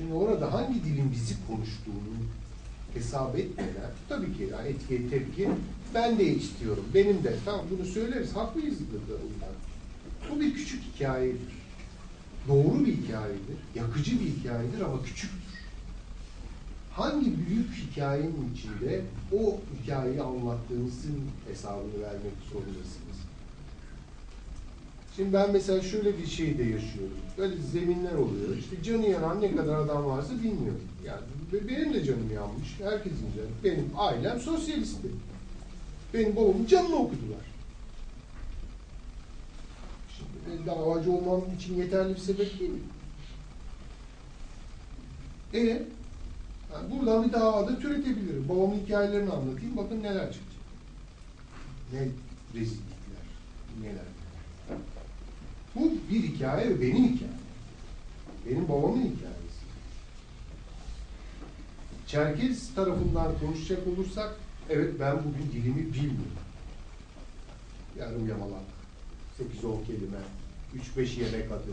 Şimdi orada hangi dilin bizi konuştuğunu hesap etmeden tabii ki yani etkiye tepki ben de istiyorum. Benim de. Tamam bunu söyleriz. Haklıyızdır da bundan. Bu bir küçük hikayedir. Doğru bir hikayedir. Yakıcı bir hikayedir ama küçüktür. Hangi büyük hikayenin içinde o hikayeyi anlattığınızın hesabını vermek zorundasınız. Şimdi ben mesela şöyle bir şey de yaşıyorum. Böyle zeminler oluyor. İşte canı yanan ne kadar adam varsa bilmiyorum. Yani benim de canım yanmış. Herkesin canı. Benim ailem sosyalistti. Benim babamın canını okudular. Şimdi davacı olmam için yeterli bir sebep değil mi? E yani buradan bir davada türetebilirim. Babamın hikayelerini anlatayım. Bakın neler çıkacak. Ne rezillikler, neler. Bu bir hikaye ve benim hikayem. Benim babamın hikayesi. Çerkez tarafından konuşacak olursak, evet ben bugün dilimi bilmiyorum. Yani uyamalak, 8-10 kelime, 3-5 yemek adı.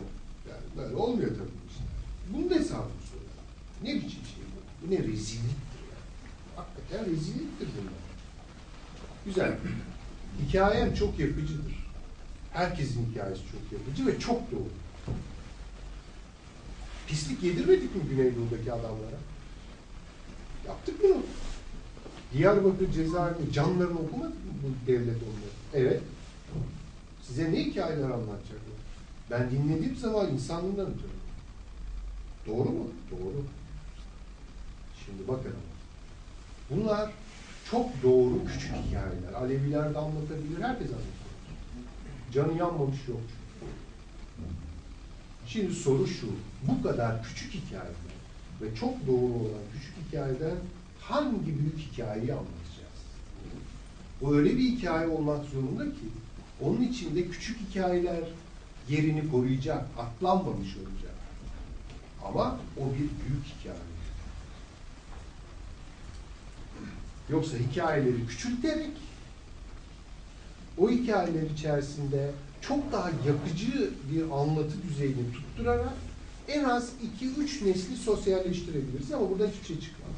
Yani böyle olmuyor tabii işte. Bunun da hesabını soruyor. Ne biçim şey bu? Bu ne rezilliktir yani. Hakikaten rezilliktir bunlar. Güzel. Hikayem çok yapıcıdır. Herkesin hikayesi çok yapıcı ve çok doğru. Pislik yedirmedik mi Güneydoğu'daki adamlara? Yaptık bunu. Diyarbakır cezaevinde canlarını okumadık mı bu devlet onları? Evet. Size ne hikayeler anlatacaklar? Ben dinlediğim zaman insanlığından ötürü. Doğru mu? Doğru. Şimdi bakın Bunlar çok doğru küçük hikayeler. Aleviler de anlatabilir, herkes anlatabilir. Canı yanmamış yok. Şimdi soru şu, bu kadar küçük hikayeden ve çok doğru olan küçük hikayeden hangi büyük hikayeyi anlatacağız? O öyle bir hikaye olmak zorunda ki onun içinde küçük hikayeler yerini koruyacak, atlanmamış olacak. Ama o bir büyük hikaye. Yoksa hikayeleri küçülterek o hikayeler içerisinde çok daha yakıcı bir anlatı düzeyini tutturarak en az iki üç nesli sosyalleştirebiliriz ama burada hiçbir şey çıkmaz.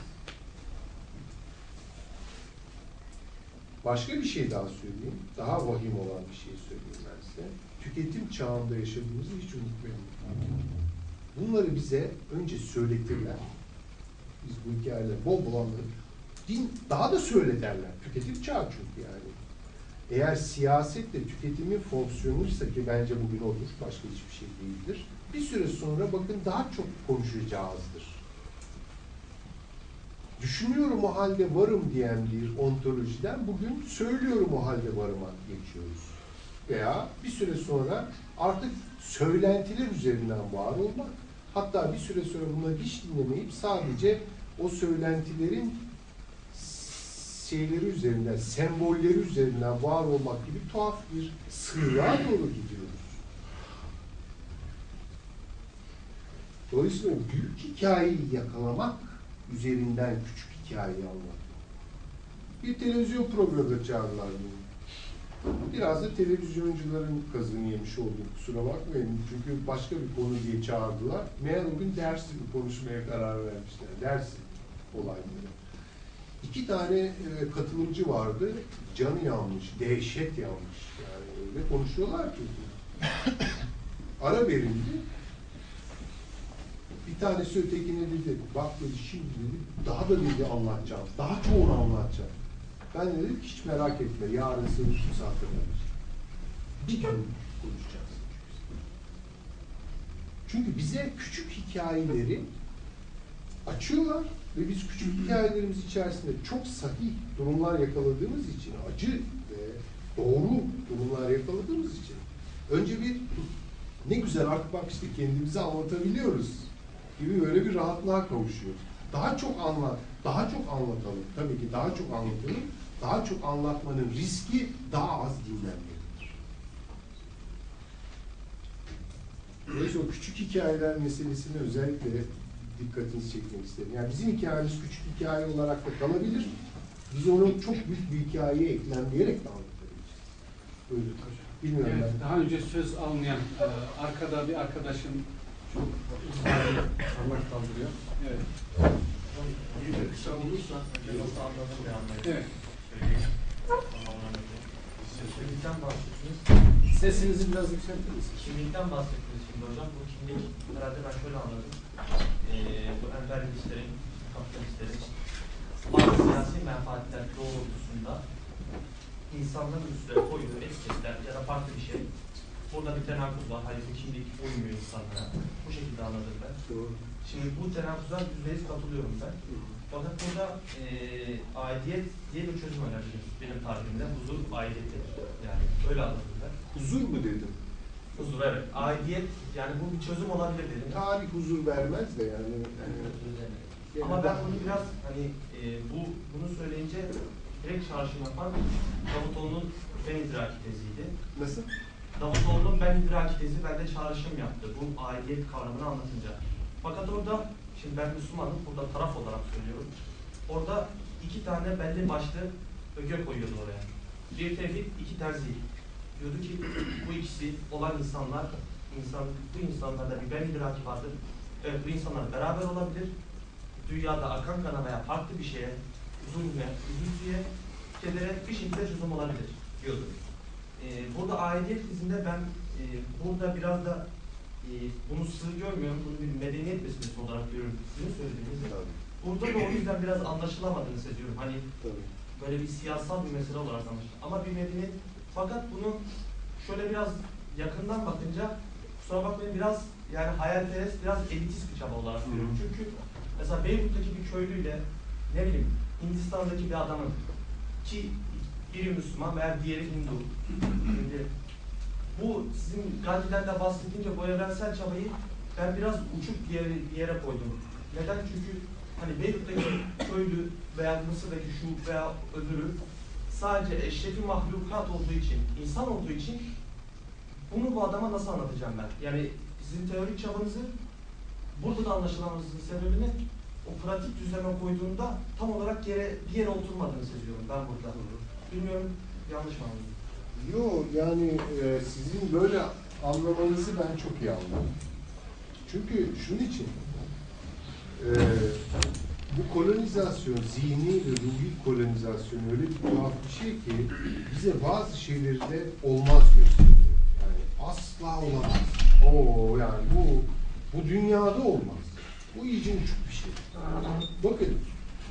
Başka bir şey daha söyleyeyim. Daha vahim olan bir şey söyleyeyim ben size. Tüketim çağında yaşadığımızı hiç unutmayalım. Bunları bize önce söyletirler. Biz bu hikayeleri bol bol anlatırız. Din daha da söyle derler. Tüketim çağı çünkü yani. Eğer siyaset de tüketimin fonksiyonuysa ki bence bugün odur, başka hiçbir şey değildir. Bir süre sonra bakın daha çok konuşacağızdır. Düşünüyorum o halde varım diyen bir ontolojiden bugün söylüyorum o halde varıma geçiyoruz. Veya bir süre sonra artık söylentiler üzerinden var olmak, hatta bir süre sonra bunları hiç dinlemeyip sadece o söylentilerin şeyleri üzerinden, sembolleri üzerinden var olmak gibi tuhaf bir sığınağa doğru gidiyoruz. Dolayısıyla büyük hikayeyi yakalamak üzerinden küçük hikayeyi anlatmak. Bir televizyon programı çağırdılar beni. Biraz da televizyoncuların kazını yemiş oldum kusura bakmayın. Çünkü başka bir konu diye çağırdılar. Meğer o gün ders konuşmaya karar vermişler. Ders olayları. İki tane e, katılımcı vardı. Canı yanmış, dehşet yanmış. Yani öyle konuşuyorlar ki. Ara verildi. Bir tanesi ötekine dedi, bak dedi şimdi dedi, daha da dedi anlatacağım, daha çoğunu anlatacağım. Ben de dedim hiç merak etme, yarın seni misafir Bir gün konuşacağız. Çünkü bize küçük hikayeleri açıyorlar ve biz küçük hikayelerimiz içerisinde çok sahih durumlar yakaladığımız için, acı ve doğru durumlar yakaladığımız için önce bir ne güzel artık bak işte kendimizi anlatabiliyoruz gibi böyle bir rahatlığa kavuşuyoruz. Daha çok anlat, daha çok anlatalım. Tabii ki daha çok anlatalım. Daha çok anlatmanın riski daha az dinlenmelidir. Dolayısıyla o küçük hikayeler meselesini özellikle dikkatinizi çekmek isterim. Yani bizim hikayemiz küçük hikaye olarak da kalabilir. Biz onu çok büyük bir hikayeye eklemleyerek de anlatabiliriz. Buyurun. Bilmiyorum evet, ben. Daha önce söz almayan e, arkada bir arkadaşın Parmak kaldırıyor. Evet. Kısa olursa. Nasıl bir anlayın. Evet. Kimlikten bahsettiniz. Sesinizi biraz yükseltir misiniz? Kimlikten bahsettiniz şimdi hocam. Bu kimlik herhalde ben şöyle anladım. Ee, bu emperyalistlerin, kapitalistlerin bazı siyasi menfaatler doğrultusunda insanların üstüne koyduğu etiketler ya da farklı bir şey. Burada bir tenakuz var. Hayır bu kimlik uymuyor insanlara. Bu şekilde anladım ben. Doğru. Şimdi bu tenakkuza yüzde yüz katılıyorum ben. Fakat burada e, aidiyet diye bir çözüm önebilirim. Benim tabimimde huzur aidiyettir. Yani öyle anladım ben. Huzur mu dedim? Huzur evet. Aidiyet yani bu bir çözüm olabilir dedim. Tarih huzur vermez de yani. yani Ama ben bunu biraz hani e, bu bunu söyleyince direkt çağrışım yapan Davutoğlu'nun ben idraki teziydi. Nasıl? Davutoğlu'nun ben idraki tezi bende çağrışım yaptı. Bu aidiyet kavramını anlatınca. Fakat orada, şimdi ben Müslümanım, burada taraf olarak söylüyorum. Orada iki tane belli başlı öge koyuyordu oraya. Bir tevhid, iki terzih. Diyordu ki bu ikisi olan insanlar, insan, bu insanlarda bir ben idraki vardır. Evet, bu insanlar beraber olabilir. Dünyada akan kana veya farklı bir şeye, zulme, üzüntüye, kedere bir şekilde çözüm olabilir diyordu. Ee, burada aidiyet dizinde ben e, burada biraz da e, bunu sığ görmüyorum, bunu bir medeniyet meselesi olarak görüyorum. Sizin söylediğiniz. Tabii, Burada da o yüzden biraz anlaşılamadığını hissediyorum. Hani tabii. böyle bir siyasal bir mesele olarak anlaşılıyor. Ama bir medeniyet, fakat bunu şöyle biraz yakından bakınca kusura bakmayın biraz yani hayalperest, biraz elitist bir çaba olarak görüyorum. Çünkü mesela Beyrut'taki bir köylüyle ne bileyim Hindistan'daki bir adamın ki biri Müslüman veya diğeri Hindu. Şimdi bu sizin Gandhi'den de bahsedince bu evrensel çabayı ben biraz uçuk bir yere, bir yere koydum. Neden? Çünkü hani Beyrut'taki köylü veya Mısır'daki şu veya öbürü sadece eşrefi mahlukat olduğu için, insan olduğu için bunu bu adama nasıl anlatacağım ben? Yani sizin teorik çabanızı burada da anlaşılamasının sebebini o pratik düzleme koyduğunda tam olarak yere, bir yere oturmadığını seziyorum ben burada. Bilmiyorum yanlış mı anladım? Yo yani e, sizin böyle anlamanızı ben çok iyi anladım. Çünkü şunun için e, bu kolonizasyon, zihni ve ruhi kolonizasyon öyle bir tuhaf bir şey ki bize bazı şeyleri de olmaz gösteriyor. Yani asla olamaz. Oo yani bu bu dünyada olmaz. Bu iyice uçuk bir şey. Bakın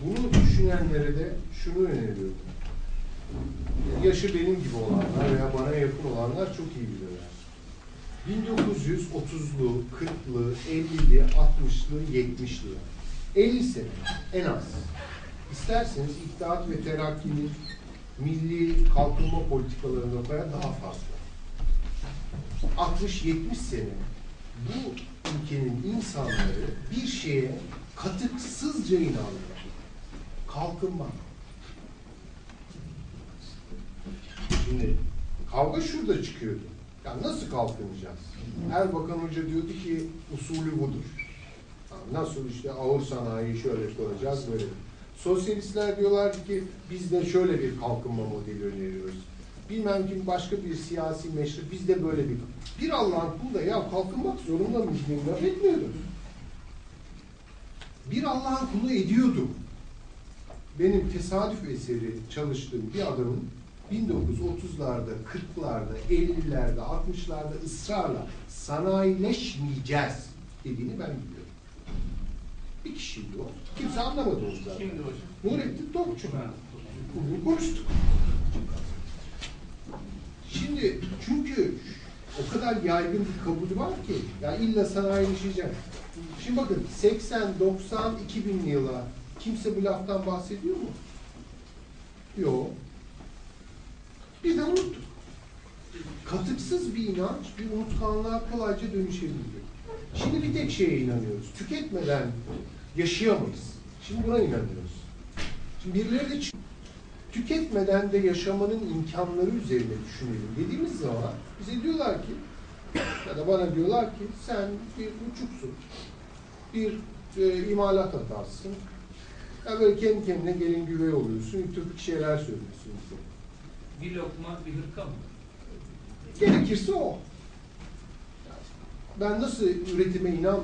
bunu düşünenlere de şunu öneriyorum. Yaşı benim gibi olanlar veya bana yakın olanlar çok iyi bilirler. 1930'lu, 40'lı, 50'li, 60'lı, 70'li. 50 sene en az. İsterseniz İttihat ve Terakki'nin milli kalkınma politikalarına koyan daha fazla. 60-70 sene bu ülkenin insanları bir şeye katıksızca inandılar. Kalkınma. Şimdi kavga şurada çıkıyordu. Ya nasıl kalkınacağız? Erbakan Hoca diyordu ki usulü budur. Nasıl işte ağır sanayi şöyle kuracağız böyle. Sosyalistler diyorlardı ki biz de şöyle bir kalkınma modeli öneriyoruz. Bilmem kim başka bir siyasi meşru biz de böyle bir bir Allah'ın kulu da ya kalkınmak zorunda mıyız diye laf. Bir Allah'ın kulu ediyordu. Benim tesadüf eseri çalıştığım bir adamın 1930'larda, 40'larda, 50'lerde, 60'larda ısrarla sanayileşmeyeceğiz dediğini ben biliyorum. Bir kişiydi o. Kimse anlamadı onu zaten. Kimdi hocam? Nurettin Topçu. Bugün konuştuk. Şimdi çünkü o kadar yaygın bir kabul var ki ya illa sanayileşeceğim. Şimdi bakın 80, 90, 2000'li yıla kimse bu laftan bahsediyor mu? Yok. Biz de unuttuk. Katıksız bir inanç bir unutkanlığa kolayca dönüşebiliyor. Şimdi bir tek şeye inanıyoruz. Tüketmeden yaşayamayız. Şimdi buna inanıyoruz. Şimdi birileri de tüketmeden de yaşamanın imkanları üzerine düşünelim dediğimiz zaman bize diyorlar ki ya da bana diyorlar ki sen bir uçuksun. Bir e, imalat hatarsın. Ya böyle kendi kendine gelin güvey oluyorsun. Ütopik şeyler söylüyorsun. Bir lokma bir hırka mı? Gerekirse o. ben nasıl üretime inan